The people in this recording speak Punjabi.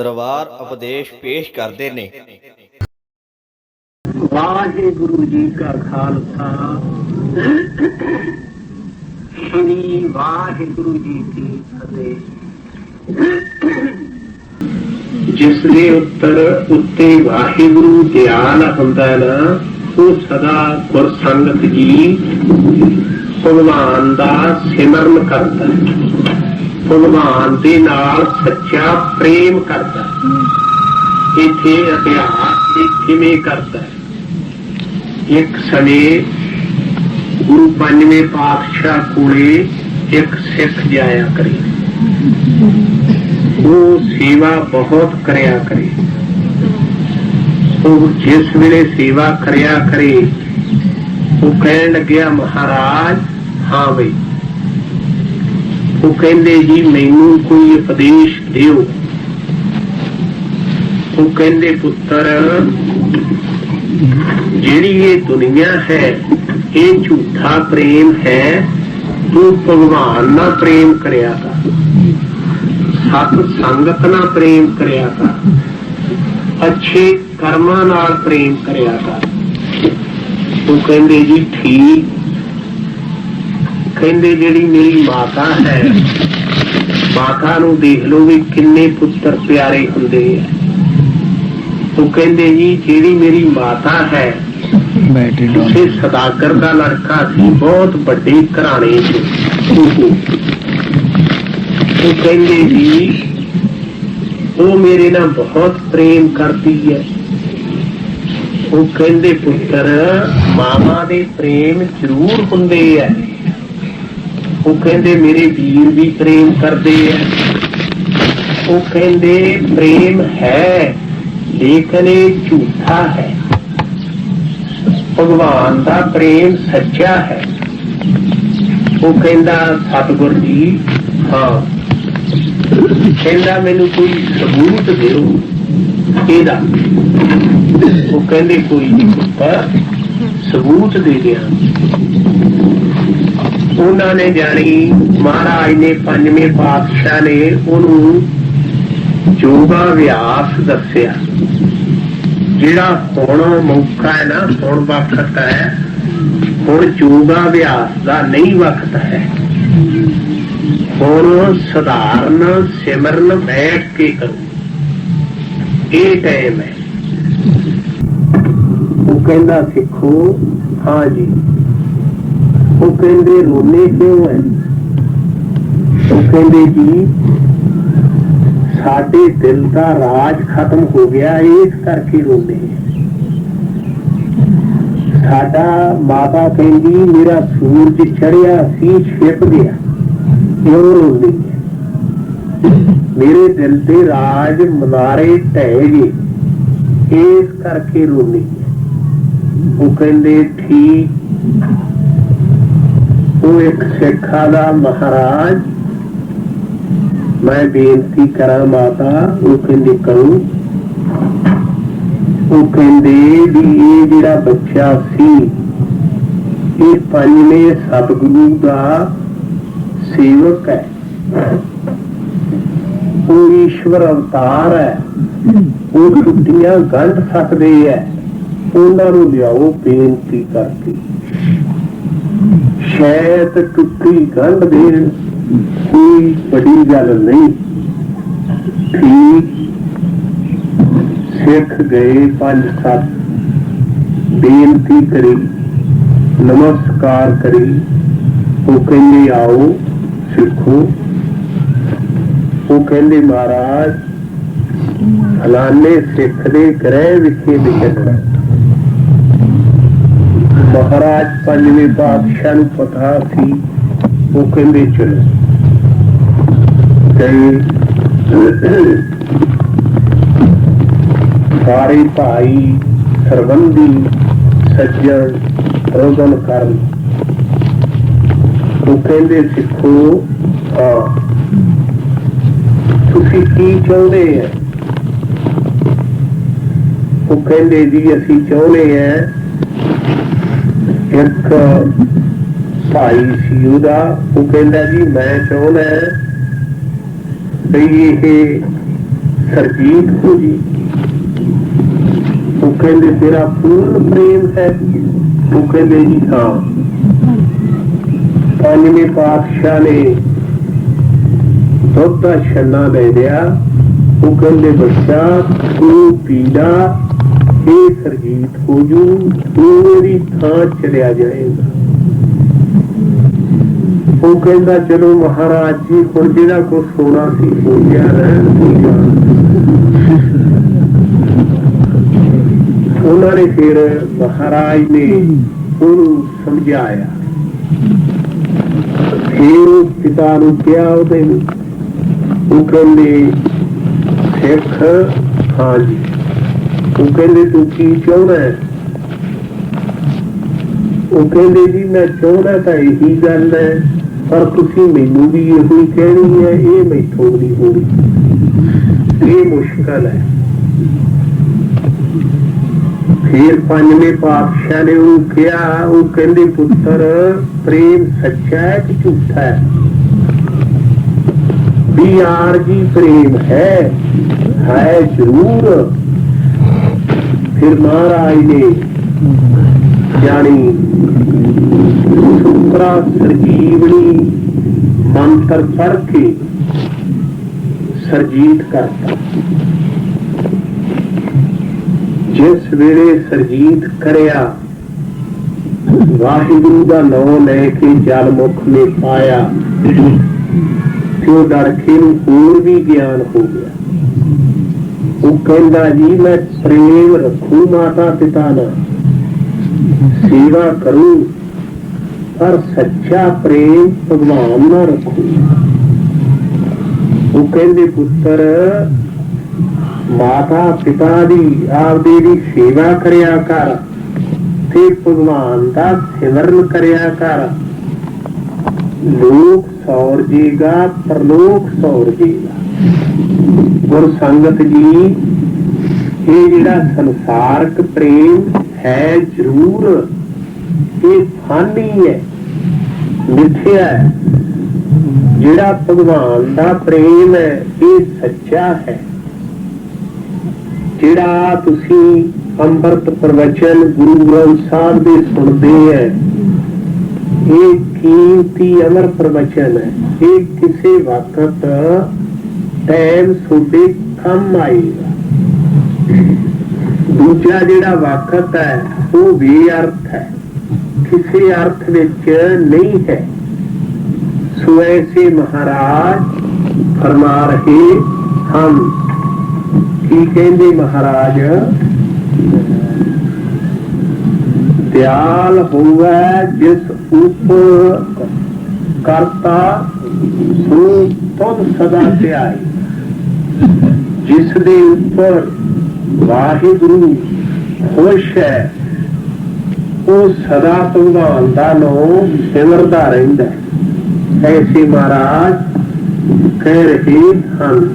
ਦਰਬਾਰ ਉਪਦੇਸ਼ ਪੇਸ਼ ਕਰਦੇ ਨੇ। ਵਾਹਿਗੁਰੂ ਜੀ ਕਾ ਖਾਲਸਾ। ਸ੍ਰੀ ਵਾਹਿਗੁਰੂ ਜੀ ਕੀ ਫਤਿਹ। ਜਿਸ ਦੇ ਉੱਤਰ ਉੱਤੇ ਵਾਹਿਗੁਰੂ ਧਿਆਨ ਹੁੰਦਾ ਨਾ, ਉਹ ਸਦਾ ਗੁਰਸੰਗਤ ਜੀ ਭਗਵਾਨ ਦਾ ਸਿਮਰਨ ਕਰਦਾ ਹੈ। ਭਗਵਾਨ ਦੇ ਨਾਲ ਸੱਚਾ ਪ੍ਰੇਮ ਕਰਦਾ ਇੱਥੇ ਅਭਿਆਸ ਵੀ ਕਿਵੇਂ ਕਰਦਾ ਇੱਕ ਸਮੇਂ ਗੁਰੂ ਪੰਜਵੇਂ ਪਾਤਸ਼ਾਹ ਕੋਲੇ ਇੱਕ ਸਿੱਖ ਜਾਇਆ ਕਰੇ। ਉਹ ਸੇਵਾ ਬਹੁਤ ਕਰਿਆ ਕਰੇ। ਉਹ ਜਿਸ ਵੇਲੇ ਸੇਵਾ ਕਰਿਆ ਕਰੇ, ਉਹ ਕਹਿਣ ਲੱਗਿਆ, ਮਹਾਰਾਜ, ਹਾਂ ਬਈ। ਉਹ ਕਹਿੰਦੇ ਜੀ, ਮੈਨੂੰ ਕੋਈ ਉਪਦੇਸ਼ ਦਿਓ। ਉਹ ਕਹਿੰਦੇ, ਪੁੱਤਰ, ਜਿਹੜੀ ਇਹ ਦੁਨੀਆ ਹੈ, ਇਹ ਝੂਠਾ ਪ੍ਰੇਮ ਹੈ। ਤੂੰ ਭਗਵਾਨ ਨਾਲ ਪ੍ਰੇਮ ਕਰਿਆ ਕਰ। ਸਤ ਸੰਗਤ ਨਾਲ ਪ੍ਰੇਮ ਕਰਿਆ ਕਰ। ਅੱਛੇ ਕਰਮਾਂ ਨਾਲ ਪ੍ਰੇਮ ਕਰਿਆ ਕਰ। ਉਹ ਕਹਿੰਦੇ ਜੀ, ਠੀਕ ਕਹਿੰਦੇ ਜਿਹੜੀ ਮੇਰੀ ਮਾਤਾ ਹੈ ਮਾਤਾ ਨੂੰ ਦੇਖ ਲਓ ਵੀ ਕਿੰਨੇ ਪੁੱਤਰ ਪਿਆਰੇ ਹੁੰਦੇ ਆ। ਉਹ ਕਹਿੰਦੇ ਜੀ ਜਿਹੜੀ ਮੇਰੀ ਮਾਤਾ ਹੈ ਉਸੇ ਸਦਾਗਰ ਦਾ ਲੜਕਾ ਸੀ ਬਹੁਤ ਵੱਡੇ ਘਰਾਣੇ ਚ ਉਹ ਕਹਿੰਦੇ ਜੀ ਉਹ ਮੇਰੇ ਨਾਲ ਬਹੁਤ ਪ੍ਰੇਮ ਕਰਦੀ ਹੈ। ਉਹ ਕਹਿੰਦੇ ਪੁੱਤਰ ਮਾਮਾ ਦੇ ਪ੍ਰੇਮ ਜ਼ਰੂਰ ਹੁੰਦੇ ਆ। ਉਹ ਕਹਿੰਦੇ ਮੇਰੇ ਵੀਰ ਵੀ ਪ੍ਰੇਮ ਕਰਦੇ ਆ। ਉਹ ਕਹਿੰਦੇ ਪ੍ਰੇਮ ਹੈ, ਲੇਕਿਨ ਇਹ ਝੂਠਾ ਹੈ। ਭਗਵਾਨ ਦਾ ਪ੍ਰੇਮ ਸੱਚਾ ਹੈ। ਉਹ ਕਹਿੰਦਾ, ਸਤਿਗੁਰ ਜੀ, ਹਾਂ। ਕਹਿੰਦਾ, ਮੈਨੂੰ ਕੋਈ ਸਬੂਤ ਦਿਓ ਇਹਦਾ ਉਹ ਕਹਿੰਦੇ, ਕੋਈ ਨਹੀਂ ਪੁੱਤਰ, ਸਬੂਤ ਦੇ ਦਿਆਂ। ਉਹਨਾਂ ਨੇ ਜਾਣੀ ਮਹਾਰਾਜ ਨੇ ਪੰਜਵੇਂ ਪਾਤਸ਼ਾਹ ਨੇ ਉਹਨੂੰ ਯੋਗਾ ਅਭਿਆਸ ਦੱਸਿਆ। ਜਿਹੜਾ ਹੁਣ ਮੌਕਾ ਹੈ ਨਾ, ਹੁਣ ਵਕਤ ਹੈ, ਹੁਣ ਯੋਗਾ ਅਭਿਆਸ ਦਾ ਨਹੀਂ ਵਕਤ ਹੈ। ਹੁਣ ਸਧਾਰਨ ਸਿਮਰਨ ਬੈਠ ਕੇ ਕਰੋ। ਇਹ ਟਾਈਮ ਹੈ। ਉਹ ਕਹਿੰਦਾ, ਸਿੱਖੋ, ਹਾਂ ਜੀ। ਉਹ ਕਹਿੰਦੇ ਰੋਣੇ ਕਿਉਂ ਹੈ ਉਹ ਕਹਿੰਦੇ ਜੀ ਸਾਡੇ ਦਿਲ ਦਾ ਰਾਜ ਖਤਮ ਹੋ ਗਿਆ ਇਸ ਕਰਕੇ ਰੋਂਦੇ ਹਾਂ। ਸਾਡਾ ਮਾਤਾ ਕਹਿੰਦੀ ਮੇਰਾ ਸੂਰਜ ਚੜਿਆ ਸੀ ਛਿਪ ਗਿਆ ਕਿਉਂ ਰੋਂਦੀ ਹੈ? ਮੇਰੇ ਦਿਲ ਦੇ ਰਾਜ ਮਨਾਰੇ ਢਹਿ ਗਏ ਇਸ ਕਰਕੇ ਰੋਂਦੀ ਇੱਕ ਸਿੱਖਾ ਦਾ ਮਹਾਰਾਜ। ਮੈਂ ਬੇਨਤੀ ਕਰਾਂ ਮਾਤਾ, ਉਹ ਕਹਿੰਦੇ ਕਰੂੰ ਉਹ ਕਹਿੰਦੇ ਵੀ ਇਹ ਜਿਹੜਾ ਬੱਚਾ ਸੀ, ਇਹ ਪੰਜਵੇਂ ਸਤਿਗੁਰੂ ਦਾ ਸੇਵਕ ਹੈ। ਉਹ ਈਸ਼ਵਰ ਅਵਤਾਰ ਹੈ। ਉਹ ਛੁੱਟੀਆਂ ਗੰਢ ਸਕਦੇ ਹੈ। ਉਹਨਾਂ ਨੂੰ ਲਿਆਓ ਬੇਨਤੀ ਕਰਕੇ। ਸ਼ਾਇਦ ਟੁੱਟੀ ਗੰਢ ਦੇਣ ਕੋਈ ਬੜੀ ਗੱਲ ਨਹੀਂ। ਠੀਕ ਸਿੱਖ ਗਏ ਪੰਜ ਸੱਤ। ਬੇਨਤੀ ਕਰੀ, ਨਮਸਕਾਰ ਕਰੀ। ਉਹ ਕਹਿੰਦੇ, ਆਓ ਸਿੱਖੋ। ਉਹ ਕਹਿੰਦੇ, ਮਹਾਰਾਜ, ਫਲਾਣੇ ਸਿੱਖ ਦੇ ਗ੍ਰਹਿ ਵਿਖੇ ਵਿਚਰਨਾ ਮਹਾਰਾਜ ਪੰਜਵੇਂ ਪਾਤਸ਼ਾਹ ਨੂੰ ਪਤਾ ਸੀ, ਉਹ ਕਹਿੰਦੇ ਚਲੋ। ਤੇ ਸਾਰੇ ਭਾਈ ਸਰਬੰਧੀ ਸੱਜਣ ਰੋਗਨ ਕਰਨ। ਉਹ ਕਹਿੰਦੇ, ਸਿੱਖੋ, ਹਾਂ। ਤੁਸੀਂ ਕੀ ਚਾਹੁੰਦੇ ਆ ਉਹ ਕਹਿੰਦੇ ਜੀ, ਅਸੀਂ ਚਾਹੁੰਦੇ ਆ ਇੱਕ ਭਾਈ ਸੀ ਉਹਦਾ, ਉਹ ਕਹਿੰਦਾ ਜੀ, ਮੈਂ ਚਾਹੁੰਦਾ ਵੀ ਇਹ ਸਰਜੀਤ ਹੋ ਜੀ। ਉਹ ਕਹਿੰਦੇ, ਤੇਰਾ ਪੂਰਨ ਪ੍ਰੇਮ ਹੈ ਉਹ ਕਹਿੰਦੇ ਜੀ, ਹਾਂ। ਪੰਜਵੇਂ ਪਾਤਸ਼ਾਹ ਨੇ ਦੁੱਧ ਦਾ ਛੰਨਾ ਲੈ ਲਿਆ ਉਹ ਕਹਿੰਦੇ, ਬੱਚਾ, ਤੂੰ ਪੀਲਾ ਇਹ ਸਰਜੀਤ ਹੋ ਜੂ ਤੂੰ ਥਾਂ ਚਲਿਆ ਜਾਏਗਾ। ਉਹ ਕਹਿੰਦਾ, ਚਲੋ ਮਹਾਰਾਜ ਜੀ, ਹੁਣ ਜਿਹੜਾ ਕੋ ਸੋਨਾ ਸੀ, ਹੋ ਗਿਆ, ਰਹਿਣ ਦਿਓ। ਉਹਨਾਂ ਨੇ ਫਿਰ ਮਹਾਰਾਜ ਨੇ ਉਹਨੂੰ ਸਮਝਾਇਆ। ਫਿਰ ਪਿਤਾ ਨੂੰ ਕਿਹਾ ਉਹਦੇ ਨੂੰ ਉਹ ਕਹਿੰਦੇ, ਸਿੱਖ ਹਾਂ ਜੀ ਉਹ ਕਹਿੰਦੇ ਤੂੰ ਕੀ ਚਾਹੁੰਦਾ ਉਹ ਕਹਿੰਦੇ ਜੀ, ਮੈਂ ਚਾਹੁੰਦਾ ਤਾਂ ਇਹੀ ਗੱਲ ਹੈ, ਪਰ ਤੁਸੀਂ ਮੈਨੂੰ ਵੀ ਇਹੋ ਹੀ ਕਹਿਣੀ ਹੈ, ਇਹ ਮੈਥੋਂ ਨਹੀਂ ਹੋਣੀ। ਇਹ ਮੁਸ਼ਕਲ ਹੈ। ਫਿਰ ਪੰਜਵੇਂ ਪਾਤਸ਼ਾਹ ਨੇ ਉਹ ਕਿਹਾ, ਉਹ ਕਹਿੰਦੇ, ਪੁੱਤਰ, ਪ੍ਰੇਮ ਸੱਚਾ ਹੈ ਕਿ ਝੂਠਾ ਹੈ? ਵੀ ਯਾਰ ਜੀ, ਪ੍ਰੇਮ ਹੈ ਹੈ ਜ਼ਰੂਰ। ਫਿਰ ਮਹਾਰਾਜ ਨੇ ਜਾਣੀ ਸੁਪਰਾ ਸਰਜੀਵਨੀ ਮੰਤਰ ਪੜ੍ਹ ਕੇ ਸਰਜੀਤ ਕਰਤਾ। ਜਿਸ ਵੇਲੇ ਸਰਜੀਤ ਕਰਿਆ, ਵਾਹਿਗੁਰੂ ਦਾ ਨਾਮ ਲੈ ਕੇ ਜਲ ਮੁਖ ਨੇ ਪਾਇਆ, ਤੇ ਉਹ ਡਰ ਕੇ ਨੂੰ ਹੋਰ ਵੀ ਗਿਆਨ ਹੋ ਗਿਆ। ਉਹ ਕਹਿੰਦਾ ਜੀ, ਮੈਂ ਪ੍ਰੇਮ ਰੱਖੂ ਮਾਤਾ ਪਿਤਾ ਨਾਲ ਸੇਵਾ ਕਰੂ, ਪਰ ਸੱਚਾ ਪ੍ਰੇਮ ਭਗਵਾਨ ਨਾਲ ਰੱਖੂ। ਉਹ ਕਹਿੰਦੇ, ਪੁੱਤਰ, ਮਾਤਾ ਪਿਤਾ ਦੀ, ਆਪਦੇ ਦੀ ਸੇਵਾ ਕਰਿਆ ਕਰ, ਤੇ ਭਗਵਾਨ ਦਾ ਸਿਮਰਨ ਕਰਿਆ ਕਰ। ਲੋਕ ਸੌਰ ਜੀਗਾ, ਪਰਲੋਕ ਸੌਰ ਜੀਗਾ। ਗੁਰ ਸੰਗਤ ਜੀ, ਇਹ ਜਿਹੜਾ ਸੰਸਾਰਕ ਪ੍ਰੇਮ ਹੈ ਜ਼ਰੂਰ, ਇਹ ਫਾਨੀ ਹੈ ਮਿੱਥਿਆ ਹੈ। ਜਿਹੜਾ ਭਗਵਾਨ ਦਾ ਪ੍ਰੇਮ ਹੈ, ਇਹ ਸੱਚਾ ਹੈ। ਜਿਹੜਾ ਤੁਸੀਂ ਅੰਮ੍ਰਿਤ ਪ੍ਰਵਚਨ ਗੁਰੂ ਗ੍ਰੰਥ ਸਾਹਿਬ ਦੇ ਸੁਣਦੇ ਹੈ, ਇਹ ਕੀਮਤੀ ਅਮਰ ਪ੍ਰਵਚਨ ਹੈ। ਇਹ ਕਿਸੇ ਵਕਤ ਟਾਈਮ ਤੁਹਾਡੇ ਕੰਮ ਆਏਗਾ ਦੂਜਾ ਜਿਹੜਾ ਵਕਤ ਹੈ, ਉਹ ਵੀ ਅਰਥ ਹੈ। ਕਿਸੇ ਅਰਥ ਵਿੱਚ ਨਹੀਂ ਹੈ। ਸੋ ਐਸੇ ਮਹਾਰਾਜ, ਫਰਮਾ ਰਹੇ ਹਨ ਕੀ ਕਹਿੰਦੇ ਮਹਾਰਾਜ? ਦਿਆਲ ਹੋਵੇ ਜਿਸ ਉਪ ਕਰਤਾ, ਸੋ ਤੁਧ ਸਦਾ ਧਿਆਈ। ਜਿਸ ਦੇ ਉੱਪਰ ਵਾਹਿਗੁਰੂ ਖੁਸ਼ ਹੈ, ਉਹ ਸਦਾ ਭਗਵਾਨ ਦਾ ਨਾਮ ਸਿਮਰਦਾ ਰਹਿੰਦਾ ਐਸੇ ਮਹਾਰਾਜ ਕਹਿ ਰਹੇ ਹਨ